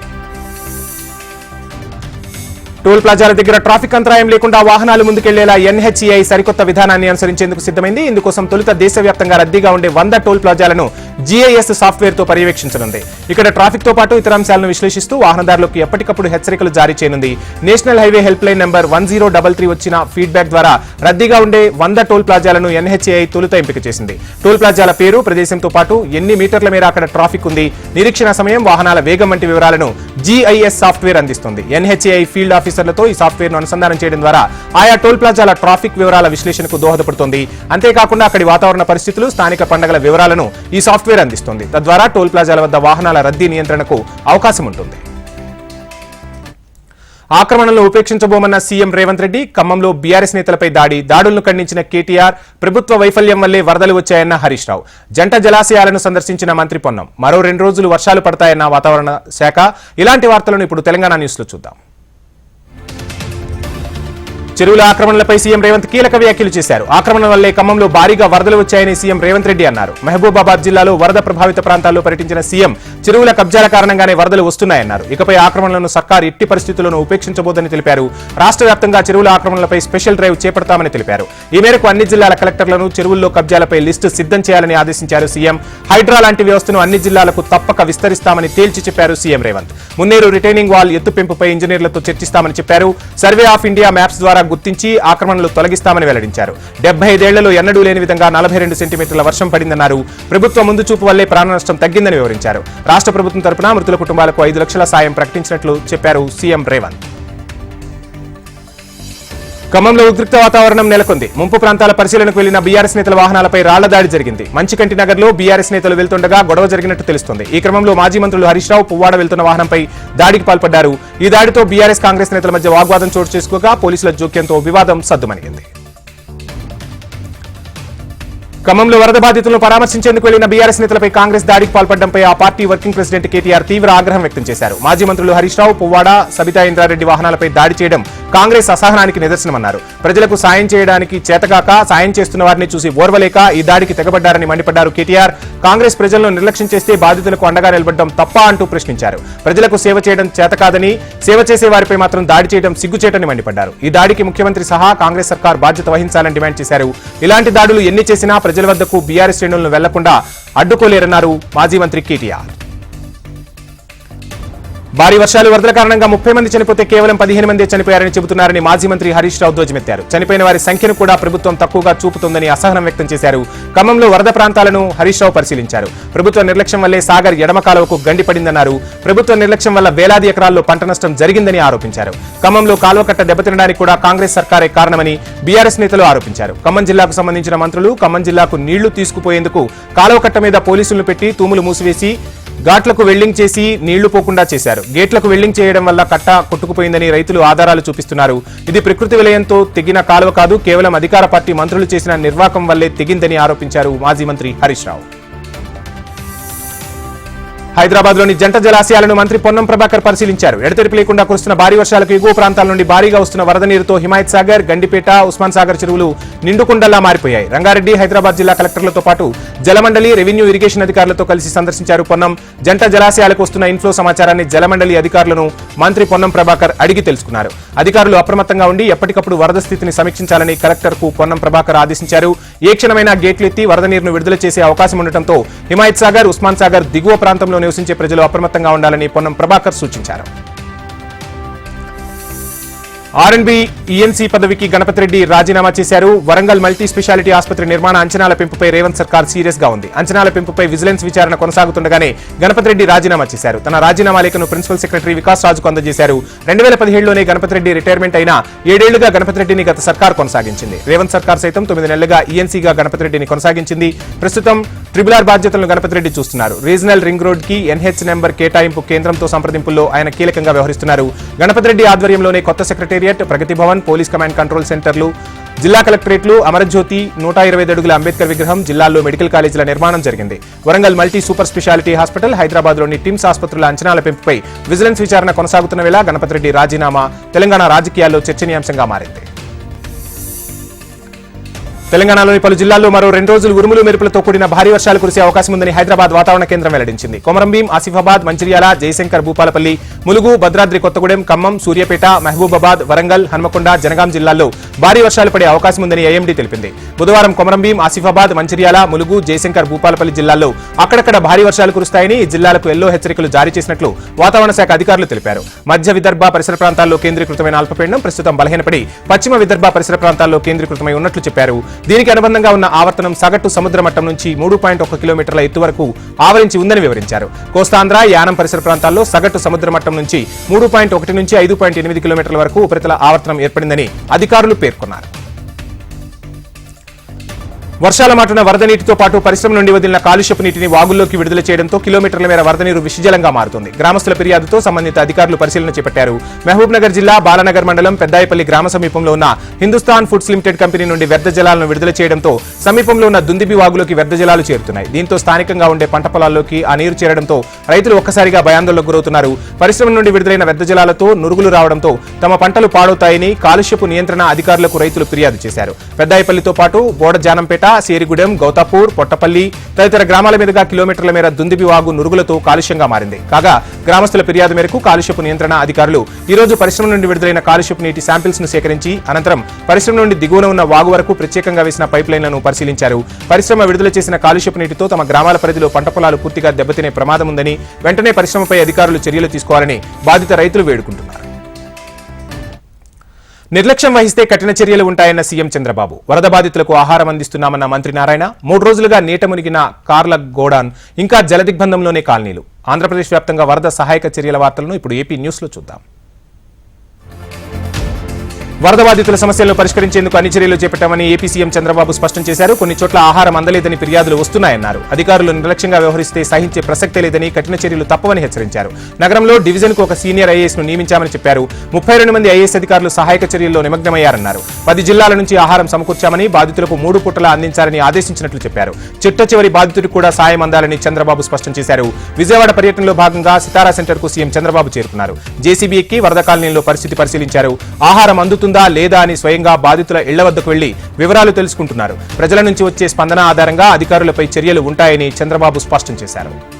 టోల్ ప్లాజాల దగ్గర ట్రాఫిక్ అంతరాయం లేకుండా వాహనాలు ముందుకెళ్ళేలా ఎన్హెచ్ఈఐ సరికొత్త విధానాన్ని అనుసరించేందుకు సిద్ధమైంది. ఇందుకోసం తొలుత దేశవ్యాప్తంగా రద్దీగా ఉండే వంద టోల్ ప్లాజాలను జీఐఎస్ సాఫ్ట్వేర్తో పర్యవేక్షించనుంది. ఇక్కడ ట్రాఫిక్తో పాటు ఇతర అంశాలను విశ్లేషిస్తూ వాహనదారులకు ఎప్పటికప్పుడు హెచ్చరికలు జారీ చేయనుంది. National highway helpline number one zero double three వచ్చిన ఫీడ్బ్యాక్ ద్వారా రద్దీగా ఉండే వంద టోల్ ప్లాజాలను ఎన్హెచ్ఏఐ తొలుత ఎంపిక చేసింది. టోల్ ప్లాజాల పేరు ప్రదేశంతో పాటు ఎన్ని మీటర్ల మేర అక్కడ ట్రాఫిక్ ఉంది నిరీక్షణ సమయం వాహనాల వేగం వంటి వివరాలను జీఐఎస్ సాఫ్ట్వేర్ అందిస్తుంది. ఎన్హెచ్ఏఐ ఫీల్డ్ ఆఫీసర్లతో ఈ సాఫ్ట్వేర్ను అనుసంధానం చేయడం ద్వారా ఆయా టోల్ ప్లాజాల ట్రాఫిక్ వివరాల విశ్లేషణకు దోహదపడుతుంది. అంతేకాకుండా అక్కడి వాతావరణ పరిస్థితులు స్థానిక పండుగల వివరాలను ఈ సాఫ్ట్వేర్ అందిస్తుంది. తద్వారా టోల్ ప్లాజాల వద్ద వాహనాల రద్దీ నియంత్రణకు అవకాశం ఉంటుంది. ఆక్రమణలు ఉపేక్షించబోమన్న సీఎం రేవంత్ రెడ్డి ఖమ్మంలో బీఆర్ఎస్ నేతలపై దాడి. దాడులను ఖండించిన కేటీఆర్ ప్రభుత్వ వైఫల్యం వల్లే వరదలు వచ్చాయన్న హరీష్ రావు. జంట జలాశయాలను సందర్శించిన మంత్రి పొన్నం. మరో రెండు రోజులు వర్షాలు పడతాయన్న వాతావరణ శాఖ. ఇలాంటి వార్తలను ఇప్పుడు తెలంగాణ న్యూస్లో చూద్దాం. చెరువుల ఆక్రమణలపై సీఎం రేవంత్ కీలక వ్యాఖ్యలు చేశారు. ఆక్రమణ వల్లే ఖమ్మంలో భారీగా వరదలు వచ్చాయని సీఎం రేవంత్ రెడ్డి అన్నారు. మహబూబాబాద్ జిల్లాలో వరద ప్రభావిత ప్రాంతాల్లో పర్యటించిన సీఎం చెరువుల కబ్జాల కారణంగానే వరదలు వస్తున్నాయన్నారు. ఇకపై ఆక్రమణలను సర్కార్ ఎట్టి పరిస్థితులను ఉపేక్షించబోదని తెలిపారు. రాష్ట్ర వ్యాప్తంగా చెరువుల ఆక్రమణలపై స్పెషల్ డ్రైవ్ చేపడతామని తెలిపారు. ఈ మేరకు అన్ని జిల్లాల కలెక్టర్లను చెరువుల్లో కబ్జాలపై లిస్టు సిద్ధం చేయాలని ఆదేశించారు సీఎం. హైడ్రా లాంటి వ్యవస్థను అన్ని జిల్లాలకు తప్పక విస్తరిస్తామని తేల్చి చెప్పారు CM Revanth. Munneru retaining wall ఎత్తు పెంపుపై ఇంజనీర్లతో చర్చిస్తామని చెప్పారు. సర్వే ఆఫ్ ఇండియా మ్యాప్స్ ద్వారా గుర్తించి ఆక్రమణలు తొలగిస్తామని వెల్లడించారు. డెబ్బై ఐదేళ్ళలో ఎన్నడూ లేని విధంగా నలభై రెండు సెంటీమీటర్ల వర్షం పడిందన్నారు. ప్రభుత్వ ముందు చూపు వల్లే ప్రాణ నష్టం తగ్గిందని వివరించారు. రాష్ట్ర ప్రభుత్వం తరపున మృతుల కుటుంబాలకు ఐదు లక్షల సాయం ప్రకటించినట్లు చెప్పారు సీఎం రేవంత్. ఖమ్మంలో ఉద్రిక్త వాతావరణం నెలకొంది. ముంపు ప్రాంతాల పరిశీలనకు వెళ్ళిన బీఆర్ఎస్ నేతల వాహనాలపై రాళ్ళ దాడి జరిగింది మంచికంటి నగర్లో బీఆర్ఎస్ నేతలు వెళ్తుండగా గొడవ జరిగినట్టు తెలుస్తోంది. ఈ క్రమంలో మాజీ మంత్రులు హరీష్ రావు పువ్వాడ వెళ్తున్న వాహనంపై దాడికి పాల్పడ్డారు. ఈ దాడితో బీఆర్ఎస్ కాంగ్రెస్ నేతల మధ్య వాగ్వాదం చోటు చేసుకోగా పోలీసుల జోక్యంతో వివాదం సద్దుమణిగింది. ఖమ్మంలో వరద బాధితులను పరామర్శించేందుకు వెళ్ళిన బీఆర్ఎస్ నేతలపై కాంగ్రెస్ దాడికి పాల్పడడంపై ఆ పార్టీ వర్కింగ్ ప్రెసిడెంట్ కేటీఆర్ తీవ్ర ఆగ్రహం వ్యక్తం చేశారు. మాజీ మంత్రులు హరీష్ రావు పువ్వాడ సబితా ఇంద్రారెడ్డి వాహనాలపై దాడి చేయడం కాంగ్రెస్ అసహనానికి నిదర్శనమన్నారు. ప్రజలకు సాయం చేయడానికి చేతగాక సాయం చేస్తున్న వారిని చూసి ఓర్వలేక ఈ దాడికి తెగబడ్డారని మండిపడ్డారు కేటీఆర్. కాంగ్రెస్ ప్రజలను నిర్లక్ష్యం చేస్తే బాధితులకు అండగా నిలబడడం తప్ప అంటూ ప్రశ్నించారు. ప్రజలకు సేవ చేయడం చేతకాదని సేవ చేసే వారిపై మాత్రం దాడి చేయడం సిగ్గుచేటని మండిపడ్డారు. ఈ దాడికి ముఖ్యమంత్రి సహా కాంగ్రెస్ సర్కార్ బాధ్యత వహించాలని డిమాండ్ చేశారు. ఇలాంటి దాడులు ఎన్ని చేసినా ప్రజలు వద్దకు బీఆర్ఎస్ శ్రేణులను వెళ్ళకుండా అడ్డుకోలేరన్నారు మాజీ మంత్రి కేటీఆర్. భారీ వర్షాలు వరదల కారణంగా ముప్పై మంది చనిపోతే కేవలం పదిహేను మంది చనిపోయారని చెబుతున్నారని మాజీ మంత్రి హరీష్ రావు ధ్వజమెత్తారు. చనిపోయిన వారి సంఖ్యను కూడా ప్రభుత్వం తక్కువగా చూపుతోందని అసహనం వ్యక్తం చేశారు. ఖమ్మంలో వరద ప్రాంతాలను హరీష్ రావు పరిశీలించారు. ప్రభుత్వ నిర్లక్ష్యం వల్లే సాగర్ ఎడమ కాలువకు గండిపడిందన్నారు ప్రభుత్వ నిర్లక్ష్యం వల్ల వేలాది ఎకరాల్లో పంట నష్టం జరిగిందని ఆరోపించారు. ఖమ్మంలో కాలువకట్ట దెబ్బతినడానికి కూడా కాంగ్రెస్ సర్కారే కారణమని బీఆర్ఎస్ నేతలు ఆరోపించారు. ఖమ్మం జిల్లాకు సంబంధించిన మంత్రులు ఖమ్మం జిల్లాకు నీళ్ళు తీసుకుపోయేందుకు కాలువకట్ట మీద పోలీసులను పెట్టి తూములు మూసివేసి ఘాట్లకు వెల్డింగ్ చేసి నీళ్ళు పోకుండా చేశారు. గేట్లకు వెల్డింగ్ చేయడం వల్ల కట్ట కొట్టుకుపోయిందని రైతులు ఆధారాలు చూపిస్తున్నారు. ఇది ప్రకృతి విలయంతో తెగిన కాలువ కాదు కేవలం అధికార పార్టీ మంత్రులు చేసిన నిర్వాకం వల్లే తెగిందని ఆరోపించారు మాజీ మంత్రి హరీష్ రావు. హైదరాబాద్లోని జంట జలాశయాలను మంత్రి పొన్నం ప్రభాకర్ పరిశీలించారు. ఎడతెరిపి లేకుండా కురుస్తున్న భారీ వర్షాలకు ఎగువ ప్రాంతాల నుండి భారీగా వస్తున్న వరద నీరుతో హిమాయత్ సాగర్ గండిపేట ఉస్మాన్ సాగర్ చెరువులు నిండుకుండల్లా మారిపోయాయి. రంగారెడ్డి హైదరాబాద్ జిల్లా కలెక్టర్లతో పాటు జలమండలి రెవెన్యూ ఇరిగేషన్ అధికారులతో కలిసి సందర్శించారు పొన్నం. జంట జలాశయాలకు వస్తున్న ఇన్ఫ్లో సమాచారాన్ని జలమండలి అధికారులను మంత్రి పొన్నం ప్రభాకర్ అడిగి తెలుసుకున్నారు. అధికారులు అప్రమత్తంగా ఉండి ఎప్పటికప్పుడు వరద స్థితిని సమీక్షించాలని కలెక్టర్కు పొన్నం ప్రభాకర్ ఆదేశించారు. ఏ క్షణమైనా గేట్లెత్తి వరద నీరును విడుదల చేసే అవకాశం ఉండటంతో హిమాయత్ సాగర్ ఉస్మాన్ సాగర్ దిగువ ప్రాంతంలోనే నివసించే ప్రజలు అప్రమత్తంగా ఉండాలని పొన్నం ప్రభాకర్ సూచించారు. ఆర్ఎన్బి ఈఎన్సీ పదవికి గణపతి రెడ్డి రాజీనామా చేశారు. వరంగల్ మల్టీ స్పెషాలిటీ ఆసుపత్రి నిర్మాణ అంచనాల పెంపుపై రేవంత్ సర్కార్ సీరియస్గా ఉంది. అంచనాల పెంపుపై విజిలెన్స్ విచారణ కొనసాగుతుండగానే గణపతి రెడ్డి రాజీనామా చేశారు. తన రాజీనామా లేఖను ప్రిన్సిపల్ సెక్రటరీ వికాస్ రాజుకు అందజేశారు. రెండు వేల పదిహేడులోనే గణపతి రెడ్డి రిటైర్మెంట్ అయినా ఏడేళ్ళుగా గణపతి రెడ్డిని గత సర్కార్ కొనసాగించింది. రేవంత్ సర్కార్ సైతం తొమ్మిది నెలలుగా ఈఎన్సీగా గణపతి రెడ్డిని కొనసాగించింది. ప్రస్తుతం ట్రిబుల్ ఆర్ బాధ్యతలను గణపతి రెడ్డి చూస్తున్నారు. రీజనల్ రింగ్ రోడ్కి ఎన్హెచ్ నెంబర్ కేటాయింపు కేంద్రంతో సంప్రదింపుల్లో ఆయన కీలకంగా వ్యవహరిస్తున్నారు. గణపతి రెడ్డి ఆధ్వర్యంలోనే కొత్త secretary secretariat Pragathi Bhavan police command control సెంటర్లు జిల్లా కలెక్టరేట్లు అమరజ్యోతి నూట ఇరవై అడుగుల అంబేద్కర్ విగ్రహం జిల్లాల్లో మెడికల్ కాలేజీల నిర్మాణం జరిగింది. Warangal multi super speciality hospital హైదరాబాద్లోని టిమ్స్ ఆసుపత్రుల అంచనాల పెంపుపై విజిలెన్స్ విచారణ కొనసాగుతున్న వేళ గణపతి రెడ్డి రాజీనామా తెలంగాణ రాజకీయాల్లో చర్చనీయాంశంగా మారింది. తెలంగాణలోని పలు జిల్లాల్లో మరో రెండు రోజులు ఉరుములు మెరుపులతో కూడిన భారీ వర్షాలు కురిసే అవకాశం ఉందని హైదరాబాద్ వాతావరణ కేంద్రం వెల్లడించింది. కొమరంభీం ఆసిఫాబాద్ మంచిర్యాల జయశంకర్ భూపాలపల్లి ములుగు భద్రాద్రి కొత్తగూడెం ఖమ్మం సూర్యాపేట మహబూబాబాద్ వరంగల్ హన్మకొండ జనగాం జిల్లాల్లో భారీ వర్షాలు పడే అవకాశం ఉందని ఏఎండీ తెలిపింది. బుధవారం కొమరంభీం ఆసిఫాబాద్ మంచిర్యాల ములుగు జయశంకర్ భూపాలపల్లి జిల్లాల్లో అక్కడక్కడ భారీ వర్షాలు కురుస్తాయని ఈ జిల్లాలకు ఎల్లో హెచ్చరికలు జారీ చేసినట్లు వాతావరణ శాఖ అధికారులు తెలిపారు. మధ్య విదర్భ పరిసర ప్రాంతాల్లో కేంద్రీకృతమైన అల్పపీడనం ప్రస్తుతం బలహీనపడి పశ్చిమ విదర్భ పరిసర ప్రాంతాల్లో కేంద్రీకృతమై ఉన్నట్లు చెప్పారు. దీనికి అనుబంధంగా ఉన్న ఆవర్తనం సగటు సముద్ర మట్టం నుంచి మూడు పాయింట్ ఒక కిలోమీటర్ల ఎత్తు వరకు ఆవరించి ఉందని వివరించారు. కోస్తాంధ్ర యానం పరిసర ప్రాంతాల్లో సగటు సముద్ర మట్టం నుంచి మూడు పాయింట్ ఒకటి నుంచి ఐదు పాయింట్ ఎనిమిది కిలోమీటర్ల వరకు ఉపరితల ఆవర్తనం ఏర్పడిందని అధికారులు పేర్కొన్నారు. వర్షాల మాటున వరద నీటితో పాటు పరిశ్రమ నుండి వదిలిన కాలుష్యపు నీటిని వాగుల్లోకి విడుదల చేయడంతో కిలోమీటర్ల మేర వరద నీరు విషజలంగా మారుతుంది. గ్రామస్తుల ఫిర్యాదుతో సంబంధిత అధికారులు పరిశీలన చేపట్టారు. మహబూబ్ నగర్ జిల్లా బాలనగర్ మండలం పెద్దాయపల్లి గ్రామ సమీపంలో ఉన్న హిందుస్థాన్ ఫుడ్స్ లిమిటెడ్ కంపెనీ నుండి వ్యర్థ జలాలను విడుదల చేయడంతో సమీపంలో ఉన్న దుందిబి వాగులోకి వ్యర్థ జలాలు చేరుతున్నాయి. దీంతో స్థానికంగా ఉండే పంట పొలాల్లోకి ఆ నీరు చేరడంతో రైతులు ఒక్కసారిగా భయాందోళనకు గురవుతున్నారు. పరిశ్రమ నుండి విడుదలైన వ్యర్థ జలాలతో నురుగులు రావడంతో తమ పంటలు పాడవుతాయని కాలుష్యపు నియంత్రణ అధికారులకు రైతులు ఫిర్యాదు చేశారు. పెద్దాయపల్లితో పాటు బోడ జానంపేట సేరిగూడెం గౌతాపూర్ పొట్టపల్లి తదితర గ్రామాల మీదుగా కిలోమీటర్ల మేర దుందిబి వాగు నురుగులతో కాలుష్యంగా మారింది. కాగా గ్రామస్తుల ఫిర్యాదు మేరకు కాలుష్యపు నియంత్రణ అధికారులు ఈ రోజు పరిశ్రమ నుండి విడుదలైన కాలుష్యపు నీటి శాంపిల్స్ను సేకరించి అనంతరం పరిశ్రమ నుండి దిగువన ఉన్న వాగు వరకు ప్రత్యేకంగా వేసిన పైప్ లైన్లను పరిశీలించారు. పరిశ్రమ విడుదల చేసిన కాలుష్యపు నీటితో తమ గ్రామాల పరిధిలో పంట పొలాలు పూర్తిగా దెబ్బతినే ప్రమాదం ఉందని వెంటనే పరిశ్రమపై అధికారులు చర్యలు తీసుకోవాలని బాధిత రైతులు వేడుకుంటున్నారు. నిర్లక్ష్యం వహిస్తే కఠిన చర్యలు ఉంటాయన్న సీఎం చంద్రబాబు. వరద బాధితులకు ఆహారం అందిస్తున్నామన్న మంత్రి నారాయణ మూడు రోజులుగా నీట మునిగిన కార్ల గోడాన్ ఇంకా జలదిగ్బంధంలోనే కాలనీలు. ఆంధ్రప్రదేశ్ వ్యాప్తంగా వరద సహాయక చర్యల వార్తలను ఇప్పుడు ఏపీ న్యూస్లో చూద్దాం. వరద బాధితుల సమస్యలను పరిష్కరించేందుకు అన్ని చర్యలు చేపట్టామని ఏపీ సీఎం చంద్రబాబు స్పష్టం చేశారు. కొన్ని చోట్ల ఆహారం అందలేదని ఫిర్యాదులు వస్తున్నాయన్నారు. అధికారులు నిర్లక్ష్యంగా వ్యవహరిస్తే సహించే ప్రసక్తే లేదని కఠిన చర్యలు తప్పవని హెచ్చరించారు. నగరంలో డివిజన్కు ఒక సీనియర్ ఐఏఎస్ను నియమించామని చెప్పారు. ముప్పై రెండు మంది ఐఏఎస్ అధికారులు సహాయక చర్యల్లో నిమగ్నమయ్యారన్నారు. పది జిల్లాల నుంచి ఆహారం సమకూర్చామని బాధితులకు మూడు పూటలా అందించాలని ఆదేశించినట్లు చెప్పారు. చిట్ట చివరి బాధితుడికి కూడా సాయం అందాలని చంద్రబాబు స్పష్టం చేశారు. విజయవాడ పర్యటనలో భాగంగా సితారా సెంటర్కు సీఎం చంద్రబాబు చేరుకున్నారు. జేసీబీ ఎక్కి వరద కాలనీలో పరిస్థితి పరిశీలించారు. ఆహారం అందుతుంది లేదా అని స్వయంగా బాధితుల ఇళ్ళ వద్దకు వెళ్ళి వివరాలు తెలుసుకుంటున్నారు. ప్రజల నుంచి వచ్చే స్పందన ఆధారంగా అధికారులపై చర్యలు ఉంటాయని చంద్రబాబు స్పష్టం చేశారు.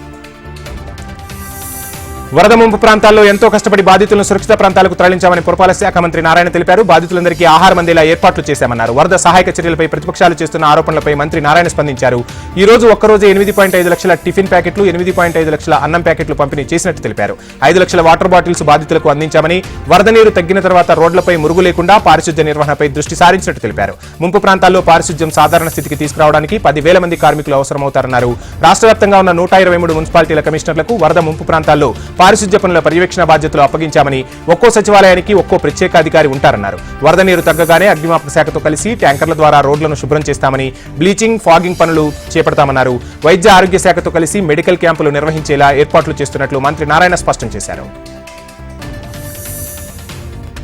వరద ముంపు ప్రాంతాల్లో ఎంతో కష్టపడి బాధితులను సురక్షిత ప్రాంతాలకు తరలించామని పురపాలక శాఖ మంత్రి నారాయణ తెలిపారు. బాధితులందరికీ ఆహారం అందేలా ఏర్పాట్లు చేశామన్నారు. వరద సహాయక చర్యలపై ప్రతిపక్షాలు చేస్తున్న ఆరోపణలపై మంత్రి నారాయణ స్పందించారు. ఈ రోజు ఒక్కరోజు ఎనిమిది పాయింట్ ఐదు లక్షల టిఫిన్ ప్యాకెట్లు ఎనిమిది పాయింట్ ఐదు లక్షల అన్నం ప్యాకెట్లు పంపిణీ చేసినట్టు తెలిపారు. ఐదు లక్షల వాటర్ బాటిల్స్ బాధితులకు అందించామని వరద నీరు తగ్గిన తర్వాత రోడ్లపై మురుగు లేకుండా పారిశుద్ధ్య నిర్వహణపై దృష్టి సారించినట్టు తెలిపారు. ముంపు ప్రాంతాల్లో పారిశుద్ధ్యం సాధారణ స్థితికి తీసుకురావడానికి పదివేల మంది కార్మికులు అవసరమవుతారన్నారు. రాష్ట్ర వ్యాప్తంగా ఉన్న నూట ఇరవై మూడు మున్సిపాలిటీల కమిషనర్లకు వరద ముంపు ప్రాంతాల్లో పారిశుద్ధ్య పనుల పర్యవేక్షణ బాధ్యతలు అప్పగించామని ఒక్కో సచివాలయానికి ఒక్కో ప్రత్యేక అధికారి ఉంటారన్నారు. వరద నీరు తగ్గగానే అగ్నిమాపక శాఖతో కలిసి ట్యాంకర్ల ద్వారా రోడ్లను శుభ్రం చేస్తామని బ్లీచింగ్ ఫాగింగ్ పనులు చేపడతామన్నారు. వైద్య ఆరోగ్య శాఖతో కలిసి మెడికల్ క్యాంపులు నిర్వహించేలా ఏర్పాట్లు చేస్తున్నట్లు మంత్రి నారాయణ స్పష్టం చేశారు.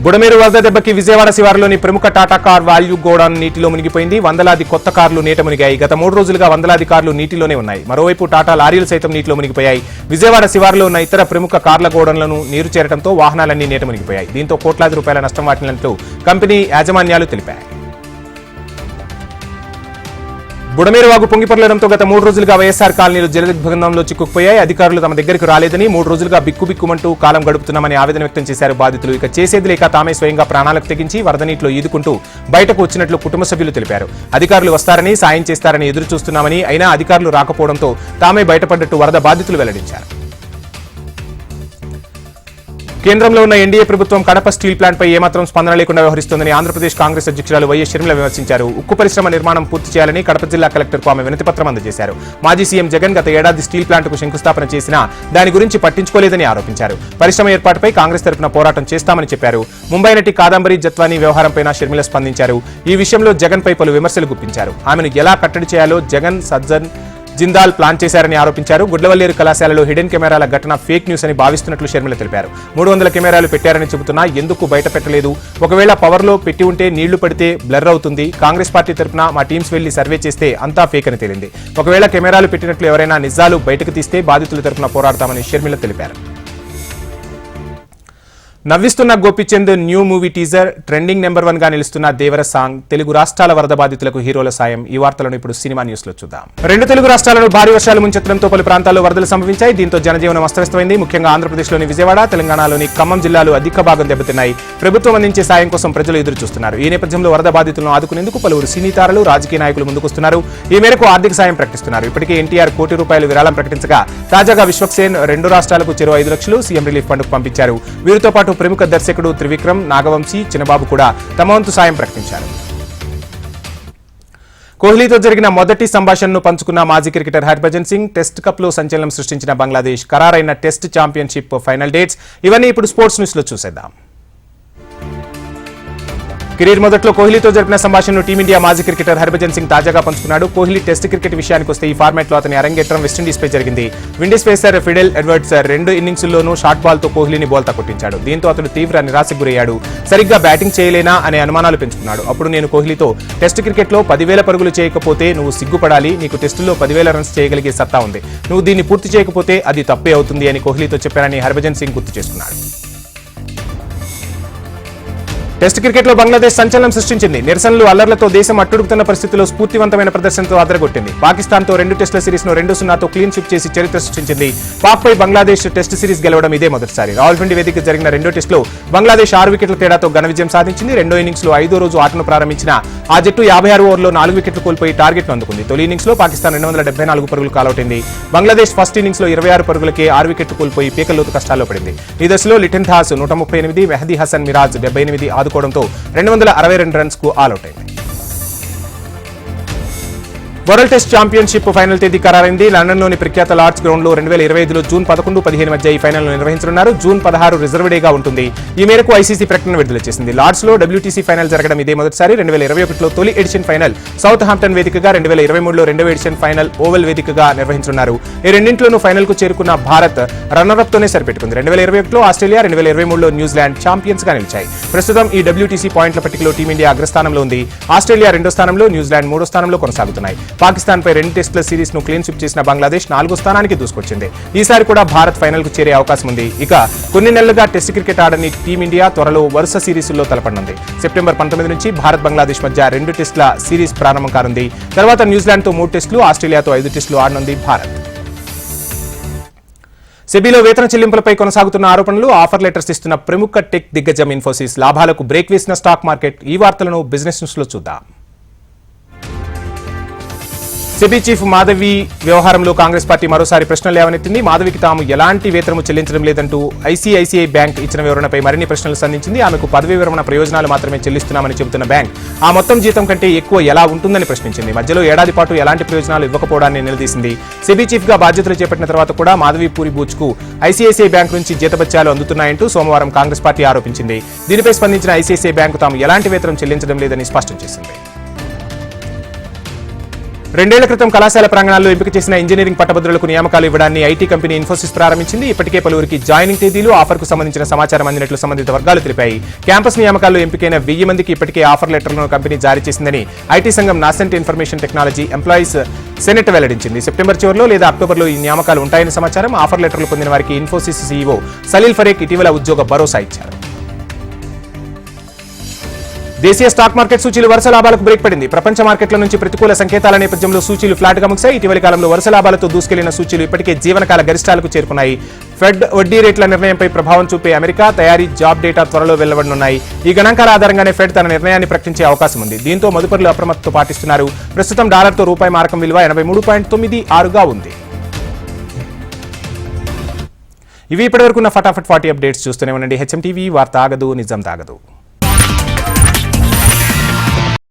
బుడమేరు వరద దెబ్బకి విజయవాడ శివారులోని ప్రముఖ టాటా కార్ వాల్యూ గోడౌన్ నీటిలో మునిగిపోయింది. వందలాది కొత్త కార్లు నీట మునిగాయి. గత మూడు రోజులుగా వందలాది కార్లు నీటిలోనే ఉన్నాయి. మరోవైపు టాటా లారీలు సైతం నీటిలో మునిగిపోయాయి. విజయవాడ శివారులో ఉన్న ఇతర ప్రముఖ కార్ల గోడన్లను నీరు చేరడంతో వాహనాలన్నీ నీట మునిగిపోయాయి. దీంతో కోట్లాది రూపాయల నష్టం వాటినట్లు కంపెనీ యాజమాన్యాలు తెలిపాయి. బుడమేరు వాగు పొంగిపొరలడంతో గత మూడు రోజులుగా వైఎస్ఆర్ కాలనీలు జలదిగ్బంధంలో చిక్కుకుపోయాయి. అధికారులు తమ దగ్గరకు రాలేదని మూడు రోజులుగా బిక్కుబిక్కుమంటూ కాలం గడుపుతున్నామని ఆవేదన వ్యక్తం చేశారు బాధితులు. ఇక చేసేది లేక తామే స్వయంగా ప్రాణాలకు తెగించి వరద నీటిలో ఈదుకుంటూ బయటకు వచ్చినట్లు కుటుంబ సభ్యులు తెలిపారు. అధికారులు వస్తారని సాయం చేస్తారని ఎదురు చూస్తున్నామని అయినా అధికారులు రాకపోవడంతో తామే బయటపడ్డట్టు వరద బాధితులు వెల్లడించారు. కేంద్రంలో ఉన్న ఎన్డీఏ ప్రభుత్వం కడప స్టీల్ ప్లాంట్ పై ఏమాత్రం స్పందన లేకుండా వ్యవహరిస్తోందని ఆంధ్రప్రదేశ్ కాంగ్రెస్ అధ్యక్షురాలు వైఎస్ షర్మిల విమర్శించారు. ఉక్కు పరిశ్రమ నిర్మాణం పూర్తి చేయాలని కడప జిల్లా కలెక్టర్కు ఆమె వినతిపత్రం అందజేశారు. మాజీ సీఎం జగన్ గత ఏడాది స్టీల్ ప్లాంట్కు శంకుస్థాపన చేసినా దాని గురించి పట్టించుకోలేదని ఆరోపించారు. పరిశ్రమ ఏర్పాటుపై కాంగ్రెస్ తరపున పోరాటం చేస్తామని చెప్పారు. ముంబై నటి కాదంబరి జత్వానీ వ్యవహారంపైన షర్మిల స్పందించారు. ఈ విషయంలో జగన్ పై పలు విమర్శలు గుప్పించారు. ఆమెను ఎలా కట్టడి చేయాలో జగన్ సజ్జన్ జిందాల్ ప్లాన్ చేశారని ఆరోపించారు. గుడ్లవల్లేరు కళాశాలలో హిడెన్ కెమెరాల ఘటన ఫేక్ న్యూస్ అని భావిస్తున్నట్లు షర్మిల తెలిపారు. మూడు వందల కెమెరాలు పెట్టారని చెబుతున్నా ఎందుకు బయట పెట్టలేదు? ఒకవేళ పవర్లో పెట్టి ఉంటే నీళ్ళు పడితే బ్లర్ అవుతుంది. కాంగ్రెస్ పార్టీ తరపున మా టీమ్స్ వెళ్ళి సర్వే చేస్తే అంతా ఫేక్ అని తేలింది. ఒకవేళ కెమెరాలు పెట్టినట్లు ఎవరైనా నిజాలు బయటకు తీస్తే బాధితుల తరపున పోరాడతామని షర్మిల తెలిపారు. నవ్విస్తున్న Gopichand new movie teaser trending number వన్గా నిలుస్తున్న దేవర సాంగ్ తెలుగు రాష్ట్రాల వరద బాధితులకు హీరోల సాయం ఈ వార్తలను ఇప్పుడు సినిమా న్యూస్లో చూద్దాం. రెండు తెలుగు రాష్ట్రాలను భారీ వర్షాలు ముంచెత్తడంతో పలు ప్రాంతాల్లో వరదలు సంభవించాయి. దీంతో జనజీవనం అస్తవ్యస్తమైంది. ముఖ్యంగా ఆంధ్రప్రదేశ్లోని విజయవాడ తెలంగాణలోని ఖమ్మం జిల్లాలు అధిక భాగం దెబ్బతిన్నాయి. ప్రభుత్వం అందించే సాయం కోసం ప్రజలు ఎదురు చూస్తున్నారు ఈ నేపథ్యంలో వరద బాధితులను ఆదుకునేందుకు పలువురు సినీ తారలు రాజకీయ నాయకులు ముందుకొస్తున్నారు. ఈ మేరకు ఆర్థిక సాయం ప్రకటిస్తున్నారు. ఇప్పటికే ఎన్టీఆర్ కోటి రూపాయలు విరాళం ప్రకటించగా తాజాగా విశ్వక్సేన్ రెండు రాష్ట్రాలకు చెరువు ఐదు లక్షలు సీఎం రిలీఫ్ ఫండ్కు పంపించారు. వీరితో పాటు ప్రముఖ దర్శకుడు త్రివిక్రమ్ నాగవంశీ చిన్నబాబు కూడా తమ వంతు సాయం ప్రకటించారు. కోహ్లీతో జరిగిన మొదటి సంభాషణను పంచుకున్న మాజీ క్రికెటర్ హర్భజన్ సింగ్ టెస్ట్ కప్లో సంచలనం సృష్టించిన బంగ్లాదేశ్ ఖరారైన టెస్ట్ ఛాంపియన్షిప్ ఫైనల్ డేట్స్. ఇవన్నీ ఇప్పుడు స్పోర్ట్స్ న్యూస్లో చూసేద్దాం. కెరీర్ మొదట్లో కోహ్లీతో జరిపిన సంభాషణను టీమిండియా మాజీ క్రికెటర్ హర్భజన్ సింగ్ తాజాగా పంచుకున్నాడు. కోహ్లీ టెస్ట్ క్రికెట్ విషయానికి వస్తే ఈ ఫార్మాట్లో అతని అరంగేట్రం వెస్టిండీస్ పై జరిగింది. విండీస్ పేసర్ ఫిడెల్ ఎడ్వర్డ్స్ రెండు ఇన్నింగ్స్లోనూ షార్ట్ బాల్తో కోహ్లీని బోల్తా కొట్టించాడు. దీంతో అతడు తీవ్ర నిరాశకు గురయ్యాడు. సరిగ్గా బ్యాటింగ్ చేయలేనా అనే అనుమానాలు పెంచుకున్నాడు. అప్పుడు నేను కోహ్లీతో టెస్ట్ క్రికెట్లో పదివేల పరుగులు చేయకపోతే నువ్వు సిగ్గుపడాలి. నీకు టెస్టులో పదివేల రన్స్ చేయగలిగే సత్తా ఉంది. నువ్వు దీన్ని పూర్తి చేయకపోతే అది తప్పే అవుతుంది అని కోహ్లీతో చెప్పానని హర్భజన్ సింగ్ గుర్తు చేసుకున్నాడు. టెస్ట్ క్రికెట్లో బంగ్లాదేశ్ సంచలనం సృష్టించింది. నిరసనలు అల్లర్లతో దేశం అట్టుడుకుతున్న పరిస్థితిలో స్ఫూర్తివంతమైన ప్రదర్శనతో అదరగొట్టింది. పాకిస్తాన్తో రెండు టెస్టుల సిరీస్ను రెండు సున్నాతో క్లీన్ స్విప్ చేసి చరిత్ర సృష్టించింది. పాక్ పై బంగ్లాదేశ్ టెస్ట్ సిరీస్ గెలవడం ఇదే మొదటిసారి. రావల్పిండి వేదిక జరిగిన రెండో టెస్టులో బంగ్లాదేశ్ ఆరు వికెట్ల తేడాతో ఘన విజయం సాధించింది. రెండో ఇన్నింగ్స్లో ఐదో రోజు ఆటను ప్రారంభించిన ఆ జట్టు యాభై ఆరు ఓవర్లో నాలుగు వికెట్లు కోల్పోయి టార్గెట్ అందుకుంది. తొలి ఇన్నింగ్స్లో పాకిస్తాన్ రెండు వందల డెబ్బై నాలుగు పరుగులు కాలౌటైంది బంగ్లాదేశ్ ఫస్ట్ ఇన్నింగ్స్లో ఇరవై ఆరు పరుగులకే ఆరు వికెట్లు కోల్పోయి పీకల్లోతు కష్టాల్లో పడింది. ఈ దశలో లిటన్ దాస్ నూట ముప్పై ఎనిమిది మెహదీ హసన్ మిరాజ్ డెబ్బై ఎనిమిది ఆదుకోవడంతో రెండు వందల అరవై రెండు రన్స్కు ఆల్అౌట్ అయింది వరల్డ్ టెస్ట్ ఛాంపియన్షిప్ ఫైనల్ తేదీ ఖరారైంది. లండన్లోని ప్రఖ్యాత లార్డ్స్ గ్రౌండ్లో రెండు వేల ఇరవై ఐదులో జూన్ పదకొండు పదిహేను మధ్య ఈ ఫైనల్ నిర్వహించనున్నారు. జూన్ పదహారు రిజర్వ్ డేగా ఉంటుంది. ఈ మేరకు ఐసీసీ ప్రకటన విడుదల చేసింది. లార్డ్స్లో డబ్ల్యూటీసీ ఫైనల్ జరగడం ఇదే మొదటిసారి. రెండు వేల ఇరవై ఒకటిలో తొలి ఎడిషన్ ఫైనల్ సౌత్ హాంప్టన్ వేదికగా రెండు వేల ఇరవై మూడులో రెండవ ఎడిషన్ ఫైనల్ ఓవెల్ వేదికగా నిర్వహించనున్నారు. ఈ రెండింటిలోనూ ఫైనల్కు చేరుకున్న భారత్ రన్నరప్ తోనే సరిపెట్టుకుంది. రెండు వేల ఇరవై ఒకటిలో ఆస్ట్రేలియా రెండు వేల ఇరవై మూడులో న్యూజిలాండ్ ఛాంపియన్స్గా నిలిచాయి. ప్రస్తుతం ఈ డబ్ల్యూటీసీ పాయింట్ల పట్టికలో టీమిండియా అగ్రస్థానంలో ఉంది. ఆస్ట్రేలియా రెండో స్థానంలో న్యూజిలాండ్ మూడో స్థానంలో కొనసాగుతున్నాయి. పాకిస్తాన్ పై రెండు టెస్టుల సిరీస్ను క్లీన్ స్విప్ చేసిన బంగ్లాదేశ్ నాలుగో స్థానానికి దూసుకొచ్చింది. ఈసారి కూడా భారత్ ఫైనల్కు చేరే అవకాశం ఉంది. ఇక కొన్ని నెలలుగా టెస్ట్ క్రికెట్ ఆడని టీమిండియా త్వరలో వరుస సిరీసుల్లో తలపడనుంది. సెప్టెంబర్ పంతొమ్మిది నుంచి భారత్ బంగ్లాదేశ్ మధ్య రెండు టెస్టుల సిరీస్ ప్రారంభం కానుంది. తర్వాత న్యూజిలాండ్తో మూడు టెస్టులు ఆస్ట్రేలియాతో ఐదు టెస్టులు ఆడనుంది భారత్. సెబీలో వేతన చెల్లింపులపై కొనసాగుతున్న ఆరోపణలు ఆఫర్ లెటర్స్ ఇస్తున్న ప్రముఖ టెక్ దిగ్గజం ఇన్ఫోసిస్. లాభాలకు బ్రేక్ వేసిన స్టాక్ మార్కెట్. ఈ వార్తలను బిజినెస్ న్యూస్లో చూద్దాం. సెబీ చీఫ్ మాధవి వ్యవహారంలో కాంగ్రెస్ పార్టీ మరోసారి ప్రశ్నలు లేవనెత్తింది. మాధవికి తాము ఎలాంటి వేతనము చెల్లించడం లేదంటూ ఐసీఐసీఐ బ్యాంక్ ఇచ్చిన వివరణపై మరిన్ని ప్రశ్నలు సంధించింది. ఆమెకు పదవీ విరమణ ప్రయోజనాలు మాత్రమే చెల్లిస్తున్నామని చెబుతున్న బ్యాంక్. ఆ మొత్తం జీతం కంటే ఎక్కువ ఎలా ఉంటుందని ప్రశ్నించింది. మధ్యలో ఏడాది పాటు ఎలాంటి ప్రయోజనాలు ఇవ్వకపోవడాన్ని నిలదీసింది. సెబీ చీఫ్గా బాధ్యతలు చేపట్టిన తర్వాత కూడా మాధవి పూరి బూచ్కు ఐసీఐసీఐ బ్యాంక్ నుంచి జీతభత్యాలు అందుతున్నాయంటూ సోమవారం కాంగ్రెస్ పార్టీ ఆరోపించింది. దీనిపై స్పందించిన ఐసీఐసీఐ బ్యాంకు తాము ఎలాంటి వేతనం చెల్లించడం లేదని స్పష్టం చేసింది. రెండేళ్ళ క్రితం కళాశాల ప్రాంగణాల్లో ఎంపిక చేసిన ఇంజనీరింగ్ పట్టభద్రులకు నియామకాలు ఇవ్వడాన్ని ఐటీ కంపెనీ ఇన్ఫోసిస్ ప్రారంభించింది. ఇప్పటికే పలువురికి జాయినింగ్ తేదీలు ఆఫర్కు సంబంధించిన సమాచారం అందినట్లు సంబంధిత వర్గాలు తెలిపాయి. క్యాంపస్ నియామకాల్లో ఎంపికైన వెయ్యి మందికి ఇప్పటికే ఆఫర్ లెటర్లను కంపెనీ జారీ చేసిందని ఐటీ సంఘం nascent information technology employees senate వెల్లడించింది. సెప్టెంబర్ చివరిలో లేదా అక్టోబర్లో ఈ నియామకాలు ఉంటాయని సమాచారం. ఆఫర్ లెటర్లు పొందిన వారికి ఇన్ఫోసిస్ సీఈఓ సలీల్ ఫరేక్ ఇటీవల ఉద్యోగ భరోసా ఇచ్చారు. దేశీయ స్టాక్ మార్కెట్ సూచీలు వరుస లాభాలకు బ్రేక్ పడింది. ప్రపంచ మార్కెట్ల నుంచి ప్రతికూల సంకేతాల నేపథ్యంలో సూచీలు ఫ్లాట్గా ముగిశాయి. ఇటీవలి కాలంలో వరుస లాభాలతో దూసుకెళ్ళిన సూచీలు ఇప్పటికే జీవనకాల గరిష్టాలకు చేరుకున్నాయి. ఫెడ్ వడ్డీ రేట్ల నిర్ణయంపై ప్రభావం చూపే అమెరికా తయారీ జాబ్ డేటా త్వరలో వెల్లవడనున్నాయి ఈ గణాంకాల ఆధారంగానే ఫెడ్ తన నిర్ణయాన్ని ప్రకటించే అవకాశం ఉంది. దీంతో మదుపరులు అప్రమత్తతో పాటిస్తున్నారు. ప్రస్తుతం డాలర్తో రూపాయి మారకం విలువ ఎనభై మూడు పాయింట్ తొమ్మిది ఆరుగా ఉంది. ఇవి ఇప్పటివరకు ఉన్న ఫటాఫట్ ఫార్టీ అప్డేట్స్ చూస్తూనే ఉండండి. హెచ్ఎం టీవీ వార్త ఆగదు నిజం తాగదు.